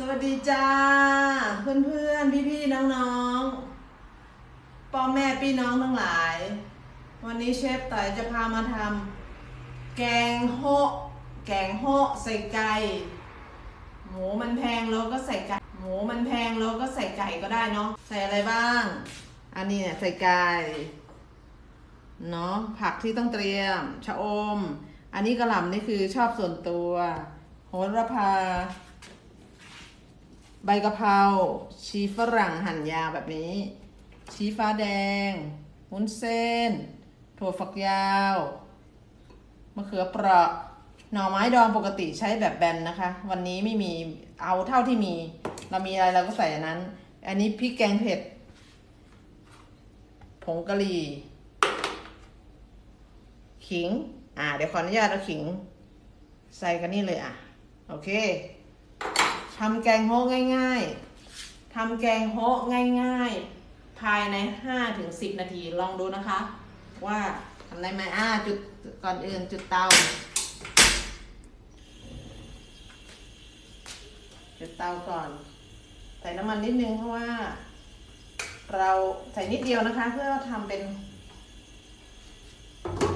สวัสดีจ้า เพื่อนเพื่อนพี่พี่ๆน้องพ่อแม่พี่น้องทั้งหลาย วันนี้เชฟต่อยจะพามาทำแกงโฮแกงโฮใส่ไก่หมูมันแพงเราก็ใส่ไก่หมูมันแพงเราก็ใส่ไก่ก็ได้เนาะใส่อะไรบ้าง อันนี้เนี่ยใส่ไก่เนาะผักที่ต้องเตรียมชะอม อันนี้กระหล่ำนี่คือชอบส่วนตัว โหระพา ใบกะเพราชีฝรั่งหั่นยาวแบบนี้ ชีฟ้าแดงวุ้นเส้น ถั่วฝักยาวมะเขือเปราะหน่อไม้ดองปกติใช้แบบแบนนะคะ วันนี้ไม่มีเอาเท่าที่มี เรามีอะไรเราก็ใส่อันนั้น อันนี้พริกแกงเผ็ด ผงกะหรี่ ขิง อ่า เดี๋ยวขออนุญาตเอาขิง ใส่กันนี่เลยอะ โอเค ทำแกงโฮะง่ายๆทำแกงโฮะง่ายๆ ภายใน5ถึง10 นาทีลองดูนะคะ ว่าทำได้ไหมอ่าจุดก่อนอื่นจุดเตา จุดเตาก่อน ใส่น้ำมันนิดนึงเพราะว่า เราใส่นิดเดียวนะคะ เพื่อทำเป็น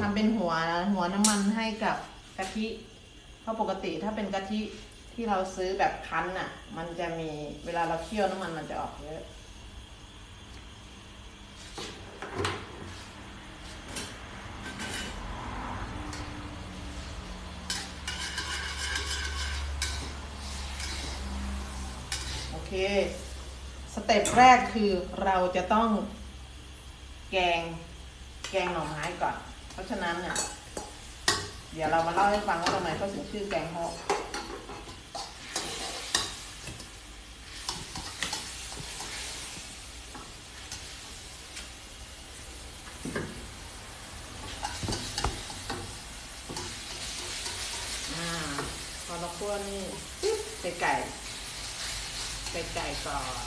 ทำเป็นหัวหัวน้ำมันให้กับกะทิ เพราะปกติถ้าเป็นกะทิ ที่เราซื้อแบบคั้นน่ะ มันจะมีเวลาเราเคี่ยวน้ำมันมันจะออกเยอะโอเค สเต็ปแรกคือเราจะต้องแกงแกงหน่อไม้ก่อน เพราะฉะนั้นเนี่ยเดี๋ยวเรามาเล่าให้ฟังว่าทำไมเขาถึงชื่อแกงฮอกอ่า พอเราคั่วนี่ปึ๊บใส่ไก่ใส่ไก่ก่อน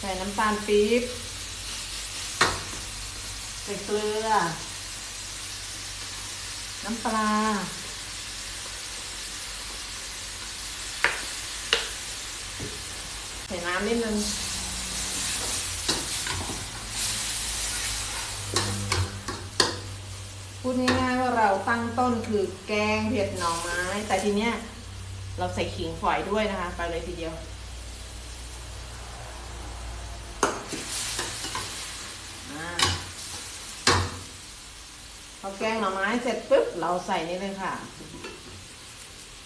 ใส่น้ำตาลปี๊บ กลือ น้ำปลา ใส่น้ำนิดนึงพูดง่ายๆว่าเราตั้งต้นคือแกงเผ็ดหน่อไม้ แต่ทีเนี้ยเราใส่ขิงฝอยด้วยนะคะ ไปเลยทีเดียว อ่าพอ แกงหน่อไม้เสร็จปุ๊บเราใส่นี่เลยค่ะ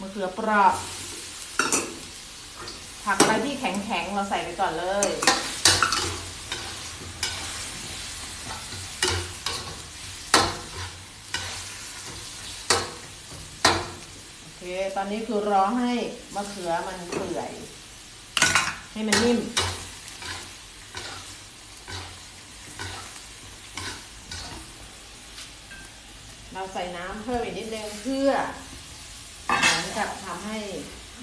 มะเขือเปราะผักอะไรที่แข็งๆเราใส่ไปก่อนเลยโอเคตอนนี้คือรอให้มะเขือมันเปื่อย ให้มันนิ่ม เราใส่น้ำเพิ่มอีกนิดนึงเพื่อเหมือนกับทำให้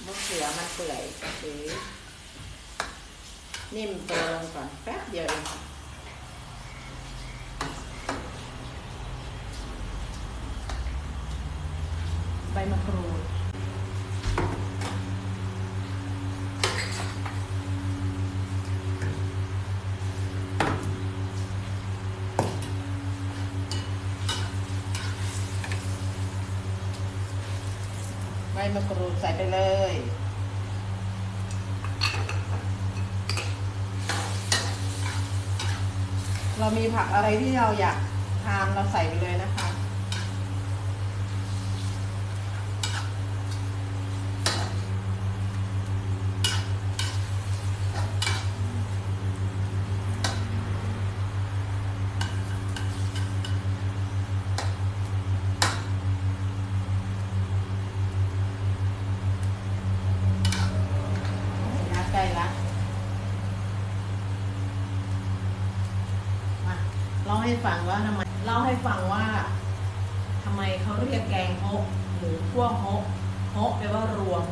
มะเขือมันเปื่อยหรือนิ่มตัวลงก่อนแป๊บเดียวเองใบมะกรูด บมะกรูดใส่ไปเลย เรามีผักอะไรที่เราอยากทานเราใส่ไปเลยนะคะนะใกล้ละมาเล่า ให้ฟังว่าทำไมเล่าให้ฟังว่าทำไมเขาเรียกแกงฮะหรือพวกโฮะโฮะแปลว่ารวม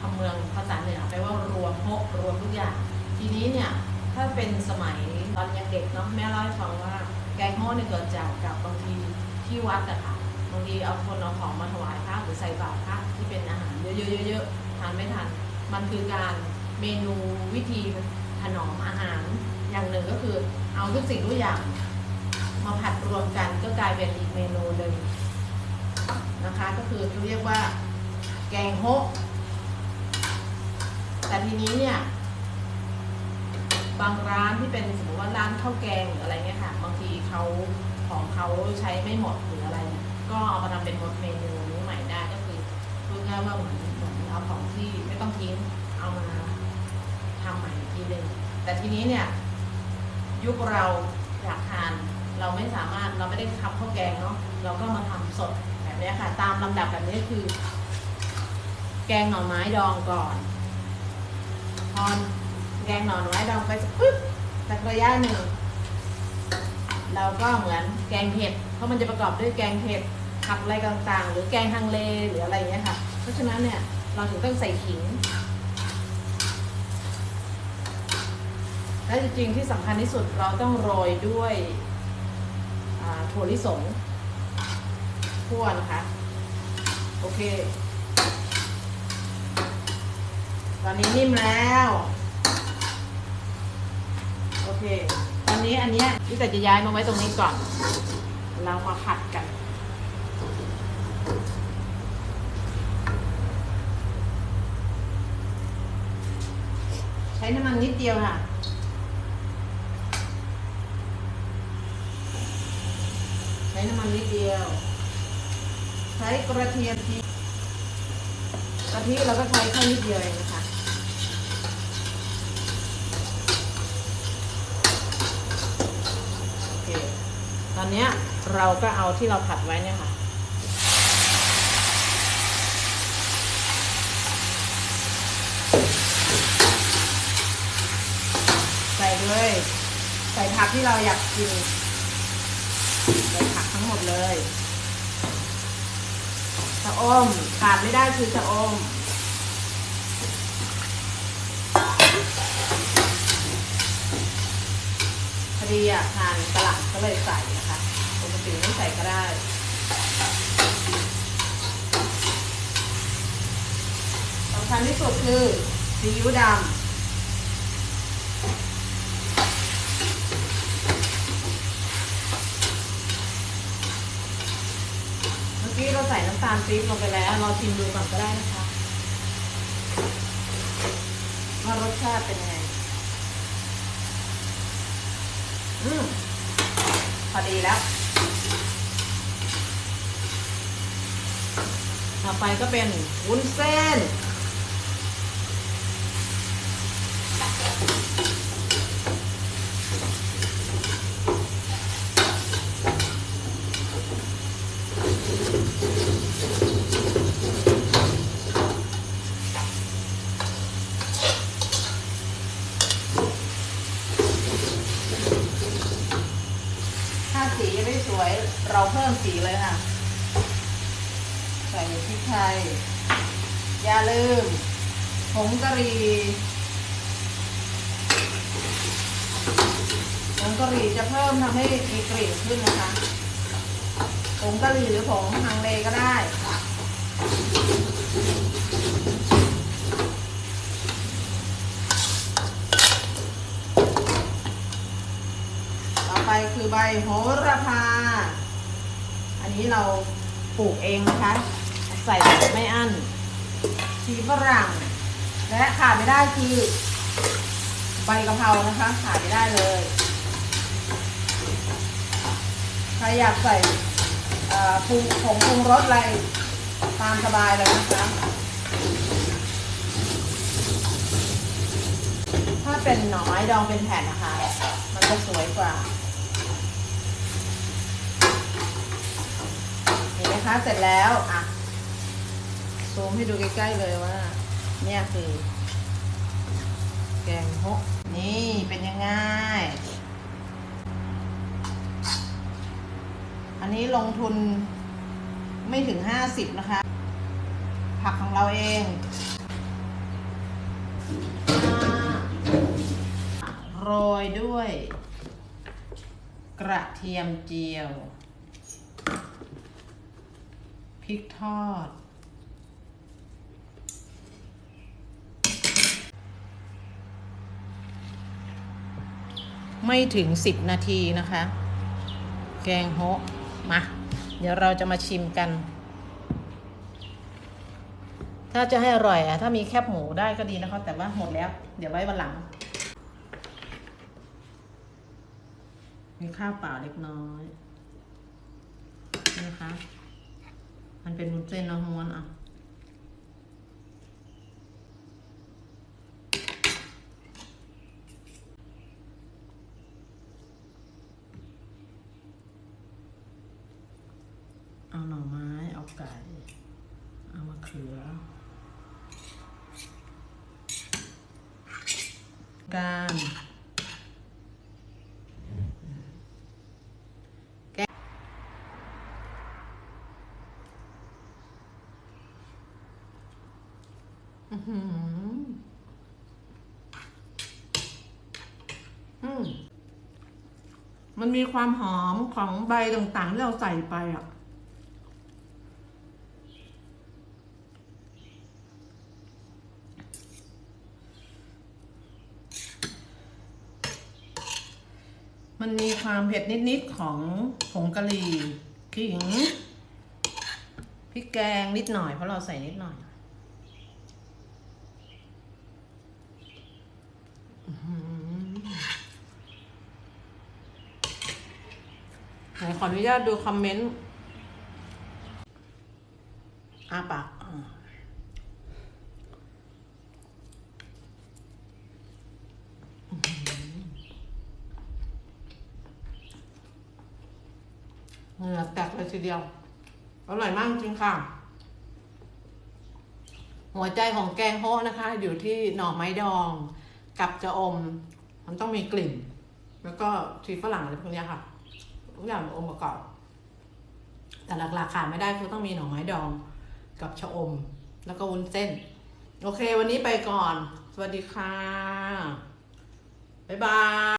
คำเมืองภาษาเหนือแปลว่ารวมฮะรวมทุกอย่าง ทีนี้เนี่ยถ้าเป็นสมัยตอนยังเด็กเนาะแม่เล่าให้ฟังว่า แกงฮะเนี่ยเกิดจากกับบางทีที่วัดอะค่ะบางทีเอาคนเอาของมาถวายพระหรือใส่บาตรพระที่เป็นอาหารเยอะๆๆๆทานไม่ทัน มันคือการเมนูวิธีถนอมอาหารอย่างหนึ่งก็คือเอาทุกสิ่งทุกอย่าง มาผัดรวมกันก็กลายเป็นอีกเมนูหนึ่งนะคะ ก็คือเรียกว่าแกงโฮะแต่ทีนี้เนี่ย บางร้านที่เป็นสมมติว่าร้านข้าวแกงหรืออะไรเงี้ยค่ะ บางทีเขาของเขาใช้ไม่หมดหรืออะไร ก็เอามาทำเป็นเมนูนี้ใหม่ได้ก็คือพูดง่ายว่าเหมือนเหมือนเอาของที่ไม่ต้องทิ้งเอามาทำใหม่อีกทีหนึ่งแต่ทีนี้เนี่ย ยุคเราอยากทาน เราไม่สามารถเราไม่ได้ทำข้าวแกงเนาะเราก็มาทำสดแบบนี้ค่ะ ตามลำดับแบบนี้คือ แกงหน่อไม้ดองก่อนพอแกงหน่อไม้ดองไปสักปึ๊บสักระยะหนึ่งเราก็เหมือนแกงเผ็ดเพราะมันจะประกอบด้วยแกงเผ็ดผักอะไรต่างๆ หรือแกงฮังเลหรืออะไรอย่างเงี้ยค่ะ เพราะฉะนั้นเนี่ยเราถึงต้องใส่ขิงและจริงๆที่สำคัญที่สุดเราต้องโรยด้วย ถั่วลิสงคั่วนะคะ โอเค ตอนนี้นิ่มแล้ว โอเค ตอนนี้อันเนี้ยพี่แต่จะย้ายมาไว้ตรงนี้ก่อน เรามาผัดกันใช้น้ำมันนิดเดียวค่ะ ใช้น้ำ มันนิดเดียว ใช้กระเทียมทีกะทิเราก็ใช้แค่นิดเดียวเองนะคะโอเคตอนเนี้ยเราก็เอาที่เราผัดไว้เนี่ยค่ะใส่เลย ใส่ผักที่เราอยากกิน ใส่ผักทั้งหมดเลยชะอมขาดไม่ได้คือชะอมพอดีอะทานกระหล่ำก็เลยใส่นะคะปกติไม่ใส่ก็ได้สำคัญที่สุดคือซีอิ๊วดำ เมื่อกี้เราใส่น้ำตาลปี๊บลงไปแล้วเราชิมดูก่อนก็ได้นะคะว่ารสชาติเป็นยังไง อืมพอดีแล้ว ต่อไปก็เป็นวุ้นเส้น ถ้าสียังไม่สวย เราเพิ่มสีเลยค่ะ ใส่พริกไทย อย่าลืมผงกะหรี่ผงกะหรี่จะเพิ่มทำให้มีกลิ่นขึ้นนะคะผงกะหรี่หรือผงฮังเลก็ได้ต่อไปคือใบโหระพา อันนี้เราปลูกเองนะคะ ใส่แบบไม่อั้นชีฝรั่ง และขาดไม่ได้คือ ใบกะเพรานะคะ ขาดไม่ได้เลยใครอยากใส่ปรุงผงปรุงรสอะไรตามสบายเลยนะคะ ถ้าเป็นหน่อไม้ดองเป็นแผ่นนะคะ มันจะสวยกว่า เห็ นไหมคะเสร็จแล้วอะซูมให้ดูใกล้ๆเลยว่า เนี่ยคือ แกงฮกนี่เป็นยังไงอันนี้ลงทุนไม่ถึงห้าสิบนะคะ ผักของเราเองโรยด้วย กระเทียมเจียว ริกทอด ไม่ถึง10นาทีนะคะ แกงโฮะมา เดี๋ยวเราจะมาชิมกัน ถ้าจะให้อร่อยอะถ้ามีแคบหมูได้ก็ดีนะคะ แต่ว่าหมดแล้ว เดี๋ยวไว้วันหลัง มีข้าวเปล่าเล็กน้อยนะคะ มันเป็นวุ้นเส้นเนาะม้วนอะเอาหน่อไม้ เอาไก่ เอามะเขือ การแกะอื้อหืออืม มันมีความหอมของใบต่างๆที่เราใส่ไปอะ มันมีความเผ็ดนิด ๆ ของผงกะหรี่ขิงพริกแกงนิดหน่อยเพราะเราใส่นิดหน่อยอื้อหือ ไหนขออนุญาตดูคอมเมนต์อาปากเหงื่อแตกเลยทีเดียว อร่อยมากจริงค่ะ หัวใจของแกงโฮะนะคะ อยู่ที่หน่อไม้ดองกับจะอม มันต้องมีกลิ่น แล้วก็ชีฝรั่งอะไรพวกนี้ค่ะ ทุกอย่างองค์ประกอบ แต่หลักๆขาดไม่ได้คือต้องมีหน่อไม้ดองกับชะอม แล้วก็วุ้นเส้น โอเค วันนี้ไปก่อน สวัสดีค่ะ บ๊ายบาย